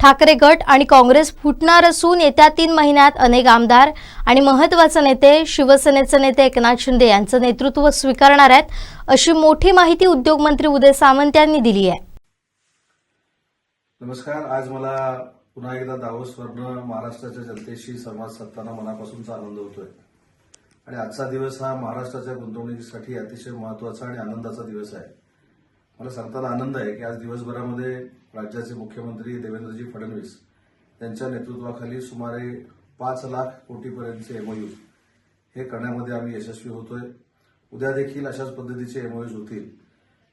ठाकरे गट आणि काँग्रेस फुटणार असून येत्या तीन महिन्यात अनेक आमदार आणि महत्त्वाचे नेते शिवसेनेचे नेते एकनाथ शिंदे यांचं नेतृत्व स्वीकारणार आहेत अशी मोठी माहिती उद्योगमंत्री उदय सामंत यांनी दिली आहे. नमस्कार. आज मला पुन्हा एकदा दावोसवरनं महाराष्ट्राच्या जनतेशी संवाद साधताना मनापासूनचा आनंद होतोय. आणि आजचा दिवस हा महाराष्ट्राच्या गुंतवणुकीसाठी अतिशय महत्त्वाचा आणि आनंदाचा दिवस आहे. मला सांगताना आनंद आहे की आज दिवसभरामध्ये राज्याचे मुख्यमंत्री देवेंद्रजी फडणवीस यांच्या नेतृत्वाखाली सुमारे पाच लाख कोटीपर्यंतचे एमओयू हे करण्यामध्ये आम्ही यशस्वी होतोय. उद्या देखील अशाच पद्धतीचे एमओयूज होतील.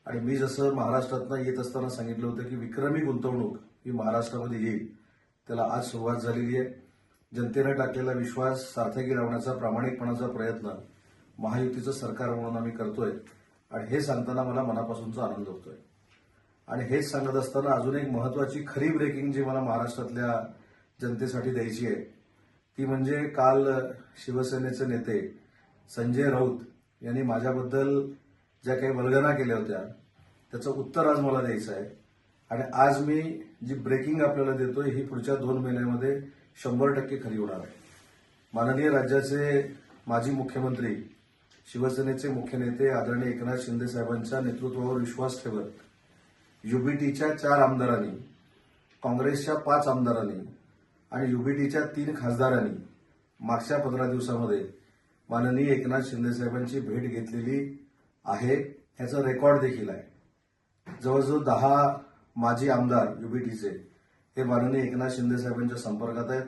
आणि मी जसं महाराष्ट्रातनं येत असताना सांगितलं होतं की विक्रमी गुंतवणूक ही महाराष्ट्रामध्ये येईल त्याला आज सुरुवात झालेली आहे. जनतेनं टाकलेला विश्वास सार्थकी लावण्याचा प्रामाणिकपणाचा प्रयत्न महायुतीचं सरकार म्हणून आम्ही करतोय. आणि हे सांगताना मला मनापासूनचा आनंद होतोय. आणि हेच सांगत असताना अजून एक महत्वाची खरी ब्रेकिंग जी मला महाराष्ट्रातल्या जनतेसाठी द्यायची आहे ती म्हणजे काल शिवसेनेचे नेते संजय राऊत यांनी माझ्याबद्दल ज्या काही वल्गना केल्या होत्या त्याचं उत्तर आज मला द्यायचं आहे. आणि आज मी जी ब्रेकिंग आपल्याला देतोय ही पुढच्या दोन महिन्यामध्ये शंभर टक्के खरी होणार आहे. माननीय राज्याचे माजी मुख्यमंत्री शिवसेनेचे मुख्य नेते आदरणीय एकनाथ शिंदे साहेबांच्या नेतृत्वावर विश्वास ठेवत युबीटीच्या चार आमदारांनी काँग्रेसच्या पाच आमदारांनी आणि युबीटीच्या तीन खासदारांनी मागच्या पंधरा दिवसामध्ये माननीय एकनाथ शिंदे साहेबांची भेट घेतलेली आहे. याचा रेकॉर्ड देखील आहे. जवळजवळ दहा माजी आमदार युबीटीचे हे माननीय एकनाथ शिंदे साहेबांच्या संपर्कात आहेत.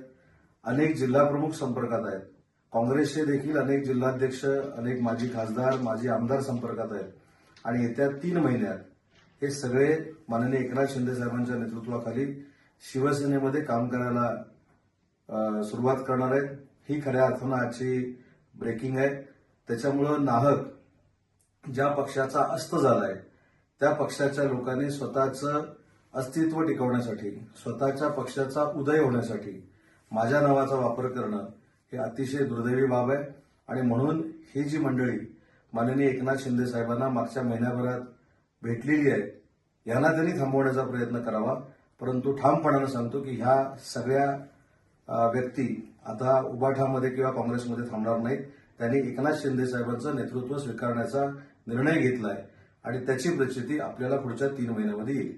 अनेक जिल्हाप्रमुख संपर्कात आहेत. काँग्रेसचे देखील अनेक जिल्हाध्यक्ष अनेक माजी खासदार माजी आमदार संपर्कात आहेत. आणि येत्या तीन महिन्यात हे सगळे माननीय एकनाथ शिंदे साहेबांच्या नेतृत्वाखाली शिवसेनेमध्ये काम करायला सुरुवात करणार आहेत. ही खऱ्या अर्थानं आजची ब्रेकिंग आहे. त्याच्यामुळं नाहक ज्या पक्षाचा अस्त झालाय त्या पक्षाच्या लोकांनी स्वतःचं अस्तित्व टिकवण्यासाठी स्वतःच्या पक्षाचा उदय होण्यासाठी माझ्या नावाचा वापर करणं हे अतिशय दुर्दैवी बाब आहे. आणि म्हणून ही जी मंडळी माननीय एकनाथ शिंदे साहेबांना मागच्या महिन्याभरात भेटलेली आहे यांना त्यांनी थांबवण्याचा प्रयत्न करावा. परंतु ठामपणानं सांगतो की ह्या सगळ्या व्यक्ती आता उबाठामध्ये किंवा काँग्रेसमध्ये थांबणार नाहीत. त्यांनी एकनाथ शिंदे साहेबांचं नेतृत्व स्वीकारण्याचा निर्णय घेतला आहे आणि त्याची प्रचिती आपल्याला पुढच्या तीन महिन्यामध्ये येईल.